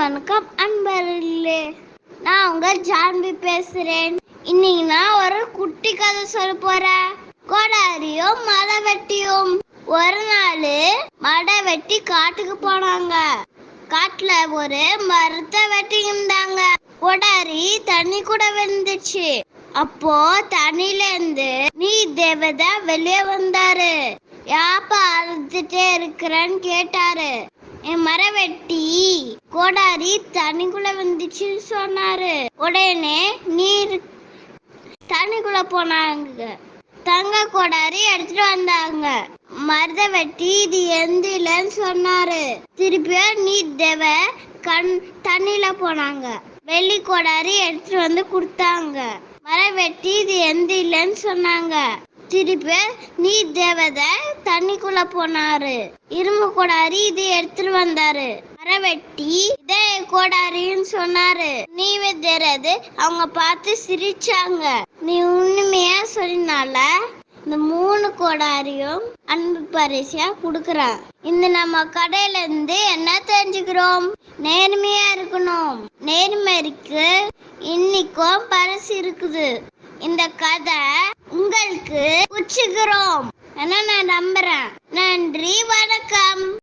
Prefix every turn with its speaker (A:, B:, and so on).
A: வணக்கம் அன்பர்களே. நான் உங்க ஜான்பி பேசுறேன். இன்னைக்கு நான் ஒரு குட்டி கதை சொல்ல போறேன். கோடாரியும் மலை வெட்டியும் ஒரு நாள் மடை வெட்டி காட்டுக்கு போனாங்க. காட்டுல ஒரு மரத்தை வெட்டி இருந்தாங்க கோடாரி தண்ணி கூட வந்துச்சு அப்போ தண்ணில இருந்து நீ தேவதா வெளியே வந்தாரு. யாப்பா அழுதுட்டே இருக்கிறேன்னு கேட்டாரு. என் மரவெட்டி. வெட்டி கோடாரி தண்ணிக்குள்ள வந்துச்சுன்னு சொன்னாரு. உடனே நீர் தண்ணிக்குள்ள போனாங்க. தங்க கோடாரி எடுத்துட்டு வந்தாங்க. மருத வெட்டி இது எந்த இல்லைன்னு சொன்னாரு. திருப்பியும் நீ தேவ கண் தண்ணியில போனாங்க. வெள்ளி கோடாரி எடுத்துட்டு வந்து கொடுத்தாங்க. மரம் வெட்டி இது எந்த இல்லைன்னு சொன்னாங்க. திருப்பி நீ தேவதை தண்ணிக்குள்ள போனாரு. இரும்பு கோடாரி இது எடுத்துட்டு வந்தாரு. மரவெட்டி வெட்டி இதே கோடாரின்னு சொன்னாரு. நீ தெரியாது அவங்க பார்த்து சிரிச்சாங்க. நீ உண்மையா சொன்னால இந்த மூணு கோடாரியும் அன்பு பரிசா கொடுக்கறேன். இந்த நம்ம கடையில இருந்து என்ன தெரிஞ்சுக்கிறோம்? நேர்மையா இருக்கணும். நேர்மைக்கு இன்னைக்கும் பரிசு இருக்குது. இந்த கதை உங்களுக்கு பிடிச்சுக்கிறோம் என நான் நம்புறேன்?